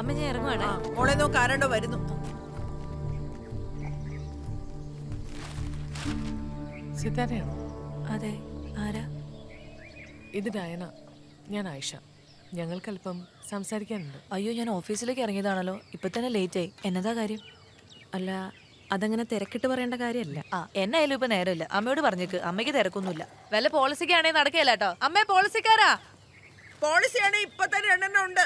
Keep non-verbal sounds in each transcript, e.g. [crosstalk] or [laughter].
അമ്മ ഞാൻ ഇറങ്ങുവാണ് മോളെ നോക്ക് ആരാണ്ടോ വരുന്നു. സിതാരയാണോ അതെ ആരാ? ഇത് ഡയന ഞാൻ ആയിഷ. ഞങ്ങൾക്കല്പം സംസാരിക്കാനുണ്ട്. അയ്യോ ഞാൻ ഓഫീസിലേക്ക് ഇറങ്ങിയതാണല്ലോ. ഇപ്പൊ തന്നെ ലേറ്റ് ആയി എന്നതാ കാര്യം? അല്ല അതങ്ങനെ തിരക്കിട്ട് പറയേണ്ട കാര്യമല്ല. ആ എന്നായാലും ഇപ്പൊ നേരമില്ല. അമ്മയോട് പറഞ്ഞേക്ക്. അമ്മയ്ക്ക് തിരക്കൊന്നുമില്ല. വല്ല പോളിസിക്കാണെങ്കിൽ നടക്കുകയല്ല കേട്ടോ അമ്മേ പോളിസിക്കാരാ? പോളിസിയാണെങ്കിൽ ഇപ്പൊ തന്നെ രണ്ടെണ്ണം ഉണ്ട്.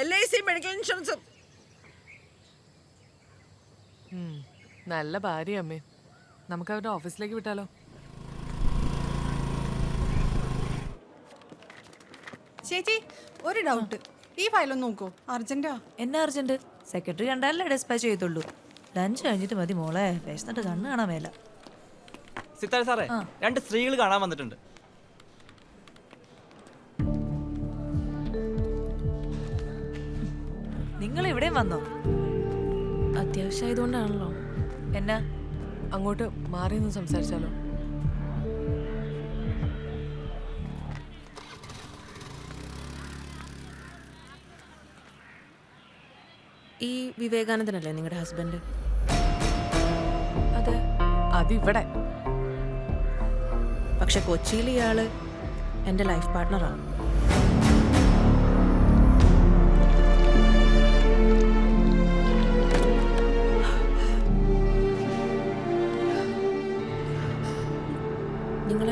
എൽ ഐ സി മെഡിക്കൽ ഇൻഷുറൻസും നല്ല ഭാര്യ അമ്മേ. നമുക്ക് അവരുടെ ഓഫീസിലേക്ക് വിട്ടാലോ? ചേച്ചി ഒരു ഡൗട്ട് ഈ ഫയലൊന്ന് നോക്കൂ. അർജന്റാ എന്നാ അർജന്റ് സെക്രട്ടറി കണ്ടാലല്ലേ ഡിസ്പാച്ച് ചെയ്തുള്ളൂ ലഞ്ച് കഴിഞ്ഞിട്ട് മതി മോളെ. പേശന്നിട്ട് കണ്ണ് കാണാൻ മേല. സിത്താര സാറേ രണ്ട് സ്ത്രീകൾ കാണാൻ വന്നിട്ടുണ്ട്. ഇവിടെയും വന്നോ? അത്യാവശ്യമായതുകൊണ്ടാണല്ലോ. എന്നാ അങ്ങോട്ട് മാറി നിന്ന് സംസാരിച്ചാലോ? ഈ വിവേകാനന്ദനല്ലേ നിങ്ങളുടെ ഹസ്ബൻഡ്? അതെ അതിവിടെ. പക്ഷെ കൊച്ചിയിൽ ഇയാൾ എന്റെ ലൈഫ് പാർട്ട്ണറാണ്.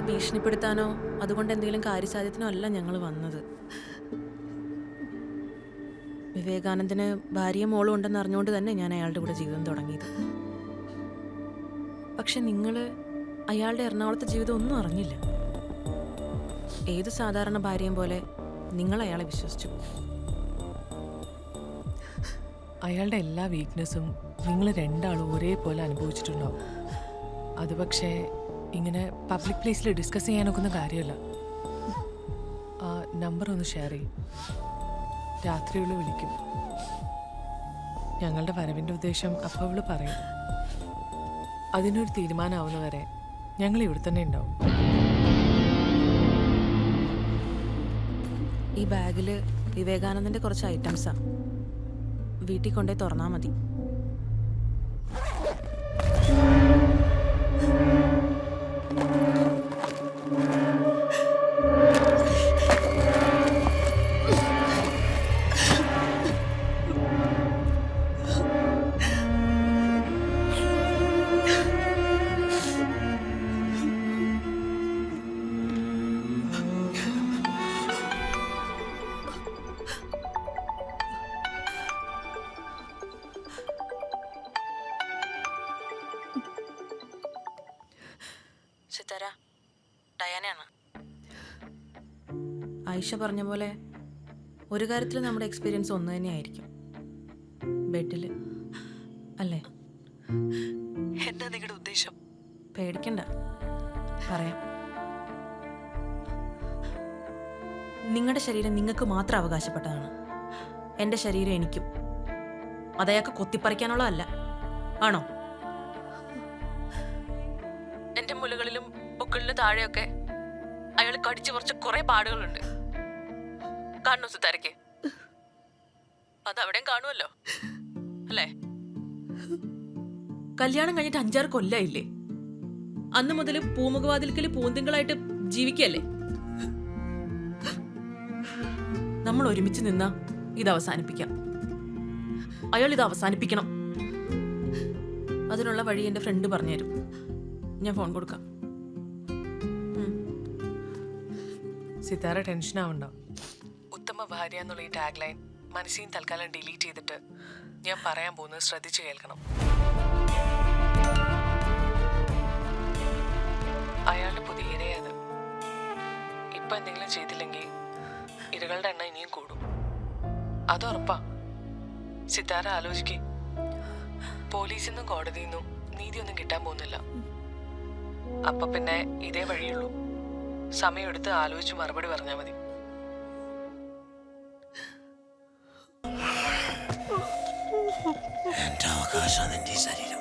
നിങ്ങളെ ഭീഷണിപ്പെടുത്താനോ? അതുകൊണ്ട് എന്തെങ്കിലും കാര്യസാധ്യത്തിനോ അല്ല ഞങ്ങൾ വന്നത്. വിവേകാനന്ദന് ഭാര്യയും മോളും ഉണ്ടെന്ന് അറിഞ്ഞുകൊണ്ട് തന്നെ ഞാൻ അയാളുടെ കൂടെ ജീവിതം തുടങ്ങിയത്. പക്ഷെ നിങ്ങൾ അയാളുടെ എറണാകുളത്തെ ജീവിതം ഒന്നും അറിഞ്ഞില്ല. ഏത് സാധാരണ ഭാര്യയും പോലെ നിങ്ങൾ അയാളെ വിശ്വസിച്ചു. അയാളുടെ എല്ലാ വീക്ക്നെസ്സും നിങ്ങൾ രണ്ടാളും ഒരേപോലെ അനുഭവിച്ചിട്ടുണ്ടാവും. അത് പക്ഷേ ഇങ്ങനെ പബ്ലിക് പ്ലേസിൽ ഡിസ്കസ് ചെയ്യാനൊക്കുന്ന കാര്യമല്ല. ആ നമ്പർ ഒന്ന് ഷെയർ ചെയ്യും. രാത്രിയുള്ള വിളിക്കും. ഞങ്ങളുടെ വരവിന്റെ ഉദ്ദേശം അപ്പോൾ അവൾ പറയും. അതിനൊരു തീരുമാനമാവുന്നവരെ ഞങ്ങൾ ഇവിടെ തന്നെ ഉണ്ടാവും. ഈ ബാഗിൽ വിവേകാനന്ദന്റെ കുറച്ച് ഐറ്റംസാണ് വീട്ടിൽ കൊണ്ടുപോയി തുറന്നാൽ മതി. ആയിഷ പറഞ്ഞ പോലെ ഒരു കാര്യത്തിൽ നമ്മുടെ എക്സ്പീരിയൻസ് ഒന്ന് തന്നെയായിരിക്കും. ബെഡിൽ അല്ലേ? എന്താ നിങ്ങളുടെ ഉദ്ദേശം? പേടിക്കണ്ട. പറയാം. നിങ്ങളുടെ ശരീരം നിങ്ങൾക്ക് മാത്രം അവകാശപ്പെട്ടതാണ്. എന്റെ ശരീരം എനിക്കും. അതയാൾക്ക് കൊത്തിപ്പറിക്കാനുള്ളതല്ല. ആണോ? എന്റെ മുലകളിലും ബുക്കളിലും താഴെയൊക്കെ അയാൾ കടിച്ചു കുറച്ച് കുറെ പാടുകളുണ്ട്. കാണുന്നു അത് അതവിടെയും കാണുമല്ലോ അല്ലേ? കല്യാണം കഴിഞ്ഞിട്ട് അഞ്ചാറ് കൊല്ലായില്ലേ? അന്ന് മുതൽ പൂമുഖവാതിൽക്കൽ പൂന്തിങ്കളായിട്ട് ജീവിക്കല്ലേ? നമ്മൾ ഒരുമിച്ച് നിന്ന ഇത് അവസാനിപ്പിക്കാം അയാൾ ഇത് അവസാനിപ്പിക്കണം. അതിനുള്ള വഴി എന്റെ ഫ്രണ്ട് പറഞ്ഞുതരും. ഞാൻ ഫോൺ കൊടുക്കാം. ഉം. സിതാര ടെൻഷൻ ആവണ്ട ഉത്തമ ഭാര്യ എന്നുള്ള ഈ ടാഗ് ലൈൻ മനസ്സിൽ തൽക്കാലം ഡിലീറ്റ് ചെയ്തിട്ട് ഞാൻ പറയാൻ പോകുന്നത് ശ്രദ്ധിച്ചു കേൾക്കണം. അയാളുടെ പുതിയ ഇരയത് ഇപ്പൊ എന്തെങ്കിലും ചെയ്തില്ലെങ്കിൽ ഇരകളുടെ എണ്ണം ഇനിയും കൂടും. അത് ഉറപ്പാ. സിതാര ആലോചിക്കേ. പോലീസിൽ നിന്നും കോടതിയിൽ നിന്നും നീതിയൊന്നും കിട്ടാൻ പോകുന്നില്ല. അപ്പൊ പിന്നെ ഇതേ വഴിയുള്ളൂ സമയമെടുത്ത് ആലോചിച്ച് മറുപടി പറഞ്ഞാൽ മതി. ആകാശം നിന്റെ ശരീരം.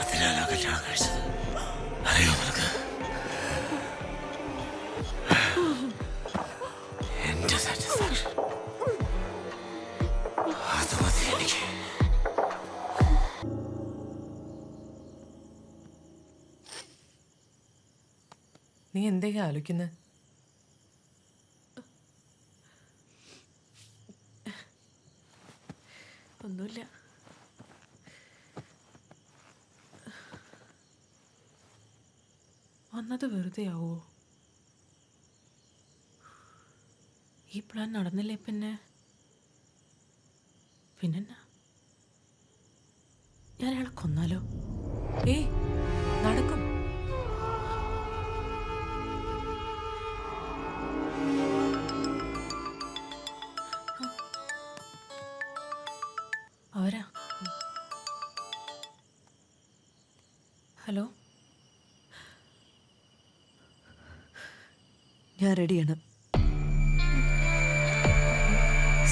അതിനാലോ കല്യാണം കഴിച്ചത്. അറിയോ നിനക്ക്? എന്റെ സാറ്റിസ്ഫാക്ഷൻ അത് മതി എനിക്ക്. നീ എന്തേ ആലോചിക്കുന്നത് വെറുതെ ഈ പ്ലാൻ നടന്നില്ലേ പിന്നെ? പിന്നെന്നാ? ഞാൻ അയാളെ കൊന്നാലോ? ഏയ് നടക്കും. ഞാൻ റെഡിയാണ്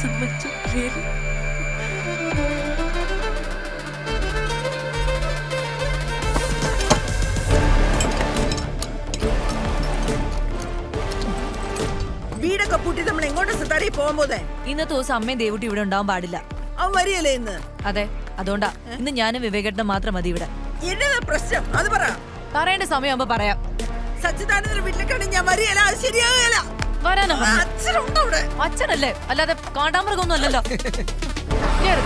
സമ്മതിച്ചു. really? വീടൊക്കെ പൂട്ടി നമ്മൾ എങ്ങോട്ട് സിത്താരി പോകാൻ പോതേ ഇന്നത്തെ ദിവസം അമ്മയും ദേവുട്ടി ഇവിടെ ഉണ്ടാവാൻ പാടില്ല. അവൻ വരികയല്ലേ ഇന്ന്? അതെ അതുകൊണ്ടാ. ഇന്ന് ഞാനും വിവേകേട്ടനും മാത്രം മതി ഇവിടെ. എന്നതാ പ്രശ്നം അത് പറ. പറയേണ്ട സമയമാകുമ്പോ പറയാം. സച്ചിദാനന്ദന്റെ വീട്ടിലേക്കാണെങ്കിൽ ഞാൻ വരികയല്ല അത് ശരിയാകുകയല്ല വരാനോ? ആ, അച്ഛനുണ്ടോ അവിടെ. അച്ഛനല്ലേ? അല്ലാതെ കാണ്ടാമൃഗമൊന്നും അല്ലല്ലോ. കേറ്.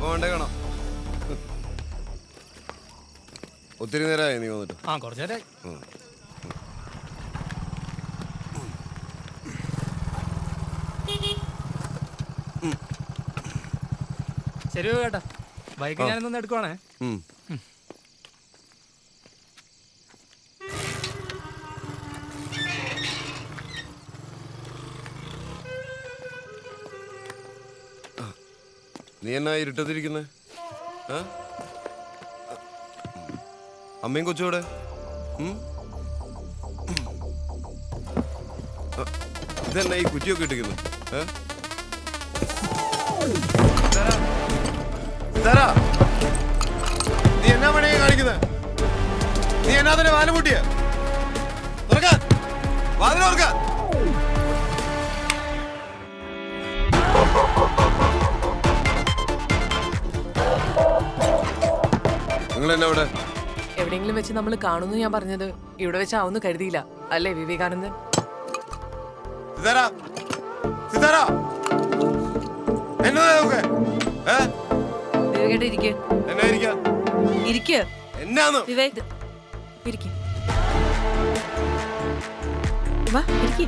പോകണ്ടേ കാണാം. ഒത്തിരി നേരമായി നീ വന്നിട്ട്. ആ കുറച്ചു നേരം ശരി കേട്ടാ. ബൈക്ക് ഞാനൊന്ന് എടുക്കുവാണേ. നീ എന്നാ ഇരുട്ടത്തിരിക്കുന്നേ? അമ്മയും കൊച്ചുകൂടെ ഇതെന്നാ ഈ കുറ്റിയൊക്കെ ഇട്ടിരിക്കുന്നു? ഏ? നീ എന്നാ പണിയാ കാണിക്കുന്നത് നീ എന്നാ തന്നെ വാൽ മുട്ടിയ തുറക്കാൻ വാതിൽ തുറക്കാൻ നിങ്ങൾ എന്നാ ഇവിടെ? എവിടെയെങ്കിലും വെച്ച് നമ്മൾ കാണുന്നു ഞാൻ പറഞ്ഞത്. ഇവിടെ വെച്ചാവുന്നു കരുതിയില്ല. അല്ലേ വിവേകാനന്ദൻ? സിതാര. സിതാര. ഇരിക്ക്. എന്നാ ഇരിക്കാൻ ഇരിക്ക്. എന്നാന്ന്? വിവേക് ഇരിക്ക്. വാ ഇരിക്ക്.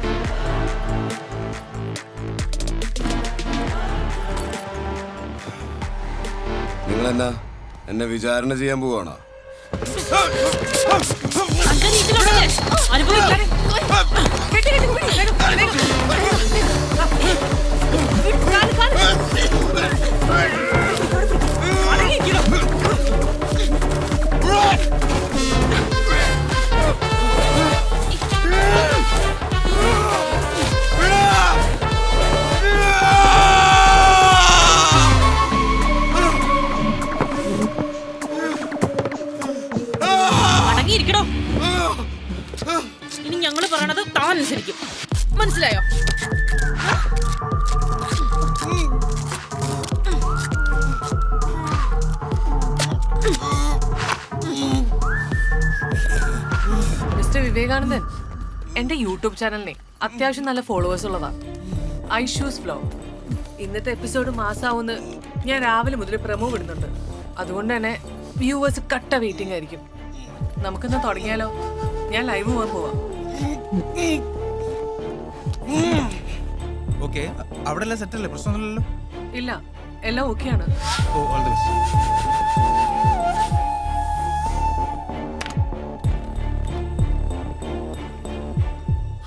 നിങ്ങൾ എന്നാ എന്നെ വിചാരണ ചെയ്യാൻ പോവാണോ? അടങ്ങിയിരിക്കണോ ഇനി ഞങ്ങൾ പറയണത് താൻ അനുസരിക്കും. മനസ്സിലായോ? മിസ്റ്റർ വിവേകാനന്ദൻ എന്റെ യൂട്യൂബ് ചാനലിനെ അത്യാവശ്യം നല്ല ഫോളോവേഴ്സ് ഉള്ളതാ. ഐഷൂസ് ഫ്ലോ. ഇന്നത്തെ എപ്പിസോഡ് മാസാവുന്ന് ഞാൻ രാവിലെ മുതൽ പ്രമോ വിടുന്നുണ്ട്. അതുകൊണ്ട് തന്നെ വ്യൂവേഴ്സ് കട്ട വെയിറ്റിംഗ് ആയിരിക്കും. നമുക്കിന്ന് തുടങ്ങിയാലോ? ഞാൻ ലൈവ് പോകാൻ പോവാം. ഓക്കെ അവിടെ എല്ലാം സെറ്റ് അല്ലേ? പ്രശ്നമൊന്നുമില്ലല്ലോ? ഇല്ല എല്ലാം ഓക്കെയാണ് ഓ all the best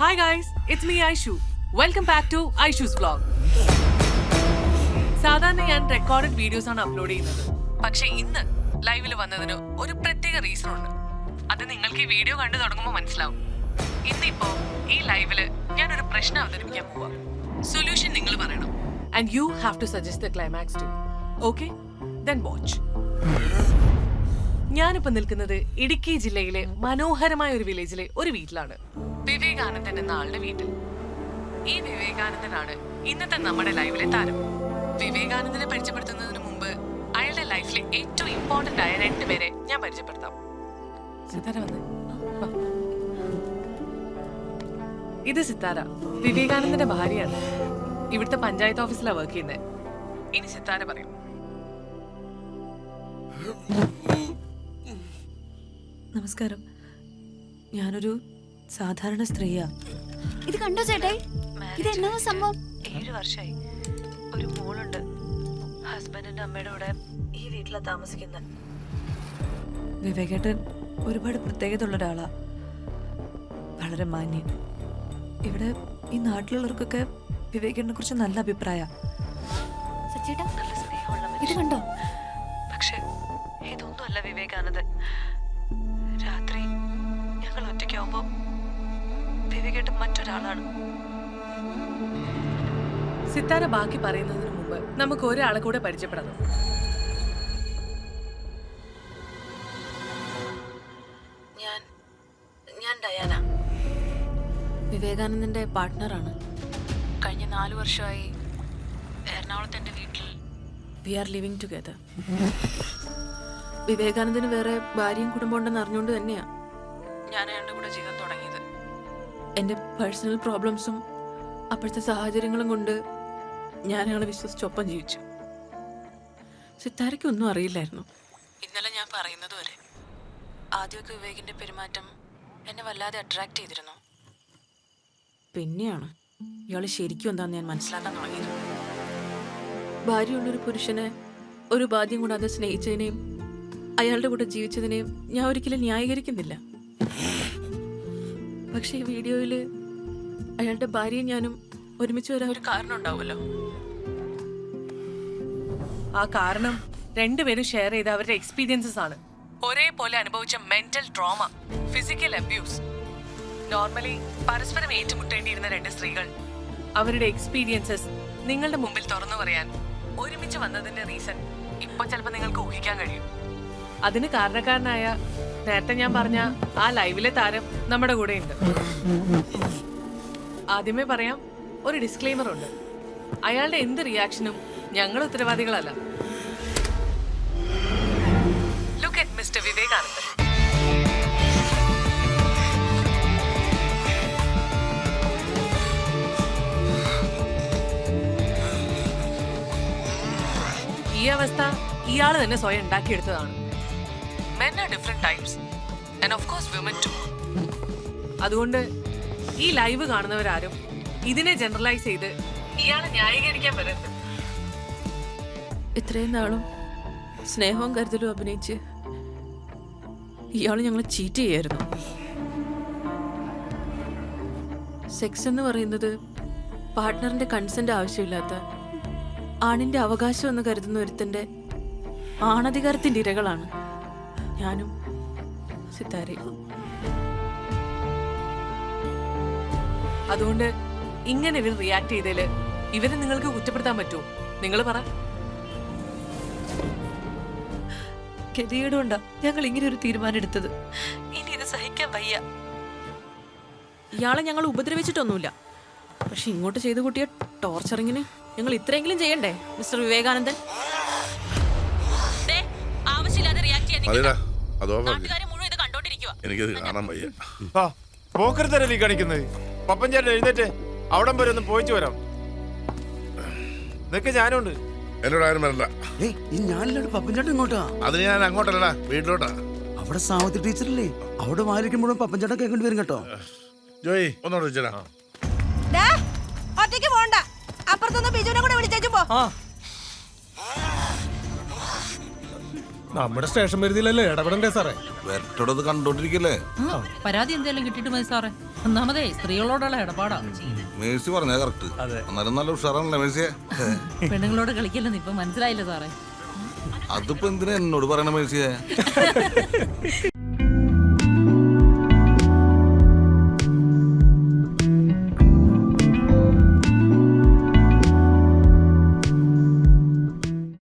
hi guys it's me Aishu welcome back to Aishu's vlog സാധാരണ ഞാൻ റെക്കോർഡഡ് വീഡിയോസ് ആണ് അപ്ലോഡ് ചെയ്യുന്നത്. പക്ഷേ ഇന്ന് ലൈവിൽ വന്നതിന് ഒരു പ്രത്യേക റീസൺ ഉണ്ട്. അത് നിങ്ങൾക്ക് ഈ വീഡിയോ കണ്ടു തുടങ്ങുമ്പോൾ മനസ്സിലാവും. ഇന്നിപ്പോ ഈ ലൈവിൽ ഞാൻ ഒരു പ്രശ്നം അവതരിപ്പിക്കാൻ പോവാ. സൊല്യൂഷൻ നിങ്ങൾ പറയണം. And you have to suggest the climax too okay then watch ഞാനിപ്പോ നിൽക്കുന്നത് ഇടുക്കി ജില്ലയിലെ മനോഹരമായ ഒരു വില്ലേജിലെ ഒരു വീട്ടിലാണ്. വിവേകാനന്ദൻ എന്ന ആളുടെ വീട്ടിൽ. ഈ വിവേകാനന്ദനാണ് ഇന്നത്തെ നമ്മുടെ ലൈവിലെ താരം. വിവേകാനന്ദനെ പരിചയപ്പെടുത്തുന്നതിന് മുമ്പ് അയാളുടെ ലൈഫിലെ ഏറ്റവും ഇമ്പോർട്ടന്റ് ആയ രണ്ട് രണ്ടുപേരെ ഞാൻ പരിചയപ്പെടുത്താം. സിത്താര വന്നേ. ഇത് സിത്താര. വിവേകാനന്ദന്റെ ഭാര്യയാണ്. ഇവിടുത്തെ പഞ്ചായത്ത് ഓഫീസിലാണ് വർക്ക് ചെയ്യുന്നത് ഇനി സിത്താര പറയും. നമസ്കാരം. ഞാനൊരു സാധാരണ സ്ത്രീയാ. ഇത് കണ്ടോ ചേട്ടായി ഇത് എന്നാ സംഭവം? ഏഴ് വർഷമായി ഒരു മോളുണ്ട്. ഹസ്ബൻഡിന്റെ അമ്മയുടെ കൂടെ ഈ വീട്ടിലാണ് താമസിക്കുന്നത് വിവേകേട്ടൻ ഒരുപാട് പ്രത്യേകത ഉള്ള ഒരാളാ. വളരെ മാന്യൻ. ഇവിടെ ഈ നാട്ടിലുള്ളവർക്കൊക്കെ വിവേകിനെ കുറിച്ച് നല്ല അഭിപ്രായ. ഇത്. കണ്ടോ? പക്ഷെ ഇതൊന്നുമല്ല വിവേകാനന്ദൻ രാത്രി ഞങ്ങൾ ഒറ്റയ്ക്കാവുമ്പോ വിവേകേട്ടൻ മറ്റൊരാളാണ്. സിത്താര ബാക്കി പറയുന്നതിന് മുമ്പ് നമുക്ക് ഒരാളെ കൂടെ പരിചയപ്പെടണം. വിവേകാനന്ദന്റെ പാർട്ട്ണറാണ്. കഴിഞ്ഞ നാല് വർഷമായി എറണാകുളത്ത് എന്റെ വീട്ടിൽ വി ആർ ലിവിങ് ടുഗദർ. വിവേകാനന്ദന് വേറെ ഭാര്യയും കുടുംബം ഉണ്ടെന്ന് അറിഞ്ഞുകൊണ്ട് തന്നെയാ ഞാൻ അയാളുടെ കൂടെ ജീവിതം തുടങ്ങിയത്. എന്റെ പേഴ്സണൽ പ്രോബ്ലംസും അപ്പോഴത്തെ സാഹചര്യങ്ങളും കൊണ്ട് ഞാൻ അയാളെ വിശ്വസിച്ചൊപ്പം ജീവിച്ചു. സിത്താരയ്ക്ക് ഒന്നും അറിയില്ലായിരുന്നു. ഇന്നലെ ഞാൻ പറയുന്നത് വരെ ആദ്യമൊക്കെ വിവേകിന്റെ പെരുമാറ്റം എന്നെ വല്ലാതെ അട്രാക്ട് ചെയ്തിരുന്നു. പിന്നെയാണ്. ഇയാൾ ശരിക്കും എന്താന്ന് ഞാൻ മനസ്സിലാക്കാൻ തുടങ്ങിയത്. ഭാര്യയുള്ളൊരു പുരുഷനെ ഒരു ബാധ്യം കൂടാതെ സ്നേഹിച്ചതിനെയും അയാളുടെ കൂടെ ജീവിച്ചതിനെയും ഞാൻ ഒരിക്കലും ന്യായീകരിക്കുന്നില്ല. പക്ഷേ ഈ വീഡിയോയിൽ അയാളുടെ ഭാര്യയും ഞാനും ഒരുമിച്ച് വരാൻ ഒരു കാരണം ഉണ്ടാവുമല്ലോ. ആ കാരണം രണ്ടുപേരും ഷെയർ ചെയ്ത അവരുടെ എക്സ്പീരിയൻസസ് ആണ്. ഒരേപോലെ അനുഭവിച്ച mental trauma physical abuse. Normally പരസ്പരം ഏറ്റുമുട്ടേണ്ടിയിരുന്ന രണ്ട് സ്ത്രീകൾ. അവരുടെ എക്സ്പീരിയൻസസ് നിങ്ങളുടെ മുമ്പിൽ തുറന്നു പറയാൻ ഒരുമിച്ച് വന്നതിന്റെ റീസൺ ഇപ്പൊ ചിലപ്പോൾ നിങ്ങൾക്ക് ഊഹിക്കാൻ കഴിയും. അതിന് കാരണക്കാരനായ നേരത്തെ ഞാൻ പറഞ്ഞ ആ ലൈവിലെ താരം നമ്മുടെ കൂടെ ഉണ്ട് ആദ്യമേ പറയാം ഒരു ഡിസ്ക്ലെയിമർ ഉണ്ട്. അയാളുടെ എന്ത് റിയാക്ഷനും ഞങ്ങൾ ഉത്തരവാദികളല്ല. ലുക്ക് അറ്റ് മിസ്റ്റർ വിവേകാനന്ദൻ ഈ അവസ്ഥ ഇയാൾ തന്നെ സ്വയം ഉണ്ടാക്കിയെടുത്തതാണ്. അതുകൊണ്ട് ഈ ലൈവ് കാണുന്നവരാരും ഇതിനെ ജനറലൈസ് ചെയ്ത് ഇയാളെ ന്യായീകരിക്കാൻ വരരുത്. ഇത്രയും നാളും സ്നേഹവും കരുതലും അഭിനയിച്ച് ഇയാൾ ഞങ്ങളെ ചീറ്റ് ചെയ്യായിരുന്നു. സെക്സ് എന്ന് പറയുന്നത് പാർട്ട്ണറിന്റെ കൺസെന്റ് ആവശ്യമില്ലാത്ത ആണിന്റെ അവകാശം എന്ന് കരുതുന്ന ഒരുത്തന്റെ ആണധികാരത്തിന്റെ ഇരകളാണ് ഞാനും സിത്താരയും. അതുകൊണ്ട് ഇങ്ങനെ ഇവർ റിയാക്ട് ചെയ്തതിൽ ഇവരെ നിങ്ങൾക്ക് കുറ്റപ്പെടുത്താൻ പറ്റുമോ? നിങ്ങൾ പറ. ഗതികേടുകൊണ്ടാ ഞങ്ങൾ ഇങ്ങനെ ഒരു തീരുമാനം എടുത്തത്. ഇനി ഇത് സഹിക്കാൻ വയ്യ. ഇയാളെ ഞങ്ങൾ ഉപദ്രവിച്ചിട്ടൊന്നുമില്ല. പക്ഷെ ഇങ്ങോട്ട് ചെയ്തു കൂട്ടിയ ടോർച്ചറിങ്ങിന് ഞങ്ങൾ ഇത്രയെങ്കിലും ചെയ്യണ്ടേ മിസ്റ്റർ വിവേകാനന്ദൻ? ആവശ്യമില്ലാതെ റിയാക്ട് ചെയ്യാൻ അതോ മുഴുവൻ ഇത് കണ്ടോണ്ടിരിക്കുക എനിക്കത് കാണാൻ വയ്യ. ആ പോക്കരുത്തരല്ലേ ഈ കാണിക്കുന്നത് പപ്പഞ്ചേട്ടൻ എഴുന്നേറ്റ് അവിടം വരെ ഒന്ന് പോയിച്ചു വരാം. നിനക്ക് ഞാനുണ്ട്. എന്നോട് ആരും വരണ്ട. ഇങ്ങോട്ടാ അതിന് ഞാൻ അങ്ങോട്ടല്ലടാ വീട്ടിലോട്ടാ. അവിടെ സാവത്തി ടീച്ചറില്ലേ? അവിടെ വാലിക്കുമ്പോഴും പപ്പൻചേട്ടൻ കേൾക്കേണ്ടി വരും കേട്ടോ. ജോയി ഒന്നോട് പോണ്ട അപ്പുറത്തൊന്ന് ബിജുവിനെ കൂടെ വിളിച്ചേച്ചു പോ. ആ. നമ്മുടെ സ്റ്റേഷൻ പരിധിയിലല്ലേ ഇടപെടണ്ടേ സാറേ? വെറ്റോടത് കണ്ടോണ്ടിരിക്കല്ലേ? പരാതി എന്തെങ്കിലും കിട്ടിട്ട് മതി സാറേ. ഒന്നാമതേ സ്ത്രീകളോടുള്ള ഇടപാടാ. മേഴ്സി പറഞ്ഞ കറക്റ്റ്. എന്നാലും നല്ല ഉഷാറാണല്ലേ മേഴ്സിയെ? പെണ്ണുങ്ങളോട് കളിക്കില്ലെന്ന് ഇപ്പൊ മനസ്സിലായില്ല സാറേ. അതിപ്പോ എന്തിനാ എന്നോട് പറയണ മേഴ്സിയെ? [laughs]